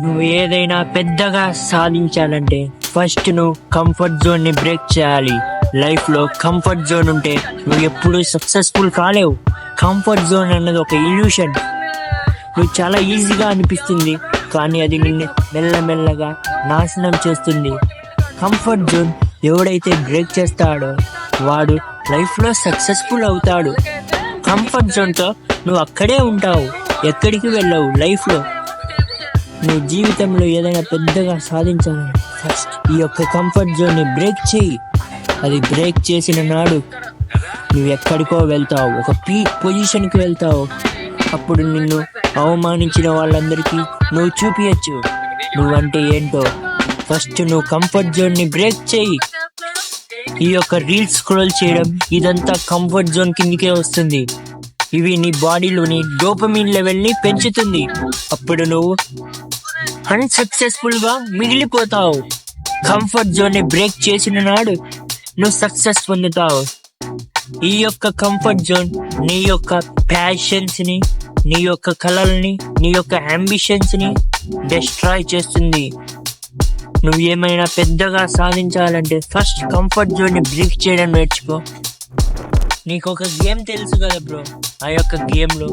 నువ్వు ఏదైనా పెద్దగా సాధించాలంటే ఫస్ట్ నువ్వు కంఫర్ట్ జోన్ని బ్రేక్ చేయాలి. లైఫ్లో కంఫర్ట్ జోన్ ఉంటే నువ్వు ఎప్పుడు సక్సెస్ఫుల్ కాలేవు. కంఫర్ట్ జోన్ అన్నది ఒక ఇల్యూషన్ నువ్వు చాలా ఈజీగా అనిపిస్తుంది కానీ అది నిన్ను మెల్లమెల్లగా నాశనం చేస్తుంది. కంఫర్ట్ జోన్ ఎవడైతే బ్రేక్ చేస్తాడో వాడు లైఫ్లో సక్సెస్ఫుల్ అవుతాడు. కంఫర్ట్ జోన్తో నువ్వు అక్కడే ఉంటావు. ఎక్కడికి వెళ్ళవు? లైఫ్లో నువ్వు జీవితంలో ఏదైనా పెద్దగా సాధించాలని ఫస్ట్ ఈ యొక్క కంఫర్ట్ జోన్ని బ్రేక్ చేయి. అది బ్రేక్ చేసిన నాడు నువ్వు ఎక్కడికో వెళ్తావు. ఒక పీ పొజిషన్కి వెళ్తావు. అప్పుడు నిన్ను అవమానించిన వాళ్ళందరికీ నువ్వు చూపించచ్చు నువ్వంటే ఏంటో? ఫస్ట్ నువ్వు కంఫర్ట్ జోన్ని బ్రేక్ చేయి. ఈ యొక్క రీల్స్ స్క్రోల్ చేయడం ఇదంతా కంఫర్ట్ జోన్ కిందకే వస్తుంది. ఇవి నీ బాడీలోని డోపమిన్ లెవెల్ని పెంచుతుంది. అప్పుడు నువ్వు అన్సక్సెస్ఫుల్గా మిగిలిపోతావు. కంఫర్ట్ జోన్ని బ్రేక్ చేసిన నాడు నువ్వు సక్సెస్ పొందుతావు. ఈ యొక్క కంఫర్ట్ జోన్ నీ యొక్క ప్యాషన్స్ని నీ యొక్క కళల్ని నీ యొక్క అంబిషన్స్ని డిస్ట్రాయ్ చేస్తుంది. నువ్వు ఏమైనా పెద్దగా సాధించాలంటే ఫస్ట్ కంఫర్ట్ జోన్ని బ్రేక్ చేయడం నేర్చుకో. నీకు ఒక గేమ్ తెలుసు కదా బ్రో? ఆ యొక్క గేమ్లో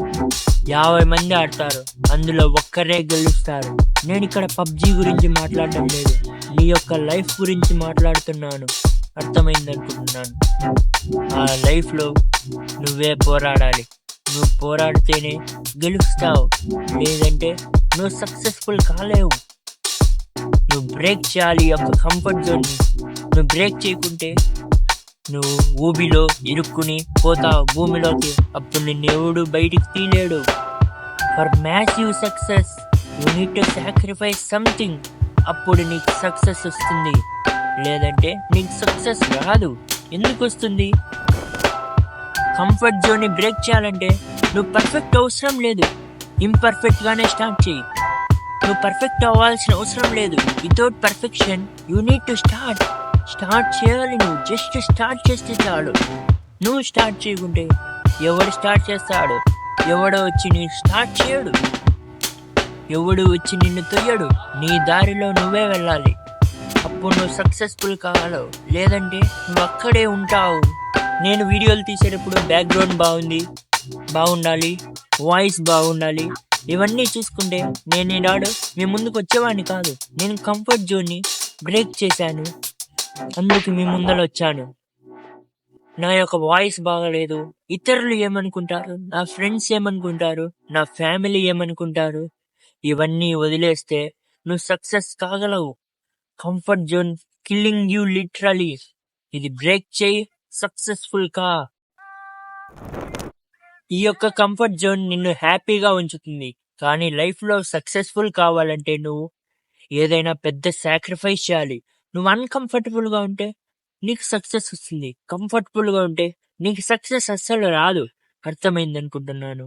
యాభై మంది ఆడతారు. అందులో ఒక్కరే గెలుస్తారు. నేను ఇక్కడ పబ్జి గురించి మాట్లాడటం లేదు. నీ యొక్క లైఫ్ గురించి మాట్లాడుతున్నాను. అర్థమైందనుకుంటున్నాను ఆ లైఫ్లో నువ్వే పోరాడాలి. నువ్వు పోరాడితేనే గెలుస్తావు. లేదంటే నువ్వు సక్సెస్ఫుల్ కాలేవు. నువ్వు బ్రేక్ చేయాలి యొక్క కంఫర్ట్ జోన్ని నువ్వు బ్రేక్ చేయకుంటే నువ్వు ఊబిలో ఇరుక్కుని పోతావు భూమిలోకి అప్పుడు నిన్ను ఎవడు బయటికి తీలేడు. For massive success you need to sacrifice something అప్పుడు నీకు సక్సెస్ వస్తుంది. లేదంటే నీకు సక్సెస్ రాదు. ఎందుకు వస్తుంది? కంఫర్ట్ జోన్ని బ్రేక్ చేయాలంటే నువ్వు పర్ఫెక్ట్ అవసరం లేదు. ఇంపర్ఫెక్ట్గానే స్టార్ట్ చేయి. నువ్వు పర్ఫెక్ట్ అవ్వాల్సిన అవసరం లేదు. Without perfection you need to start start చేయాలి నువ్వు జస్ట్ స్టార్ట్ చేస్తే చాలు. నువ్వు స్టార్ట్ చేయకుంటే ఎవడు స్టార్ట్ చేస్తాడు? ఎవడో వచ్చి నీ స్టార్ట్ చేయడు. ఎవడు వచ్చి నిన్ను తొయ్యడు? నీ దారిలో నువ్వే వెళ్ళాలి. అప్పుడు నువ్వు సక్సెస్ఫుల్ కావాలో. లేదంటే నువ్వు అక్కడే ఉంటావు. నేను వీడియోలు తీసేటప్పుడు బ్యాక్గ్రౌండ్ బాగుంది. బాగుండాలి. వాయిస్ బాగుండాలి. ఇవన్నీ చూసుకుంటే నేను ఈనాడు మీ ముందుకు వచ్చేవాడిని కాదు. నేను కంఫర్ట్ జోన్ని బ్రేక్ చేశాను. అందుకు మీ ముందర వచ్చాను. నా యొక్క వాయిస్ బాగలేదు. ఇతరులు ఏమనుకుంటారు? నా ఫ్రెండ్స్ ఏమనుకుంటారు? నా ఫ్యామిలీ ఏమనుకుంటారు? ఇవన్నీ వదిలేస్తే నువ్వు success కాగలవు. Comfort zone killing you literally. ఇది బ్రేక్ చేయి. సక్సెస్ఫుల్ కా. ఈ యొక్క కంఫర్ట్ జోన్ నిన్ను హ్యాపీగా ఉంచుతుంది. కానీ లైఫ్లో సక్సెస్ఫుల్ కావాలంటే నువ్వు ఏదైనా పెద్ద సాక్రిఫైస్ చేయాలి. నువ్వు అన్కంఫర్టబుల్గా ఉంటే నీకు సక్సెస్ వస్తుంది. కంఫర్టబుల్గా ఉంటే నీకు సక్సెస్ అస్సలు రాదు. అర్థమైంది అనుకుంటున్నాను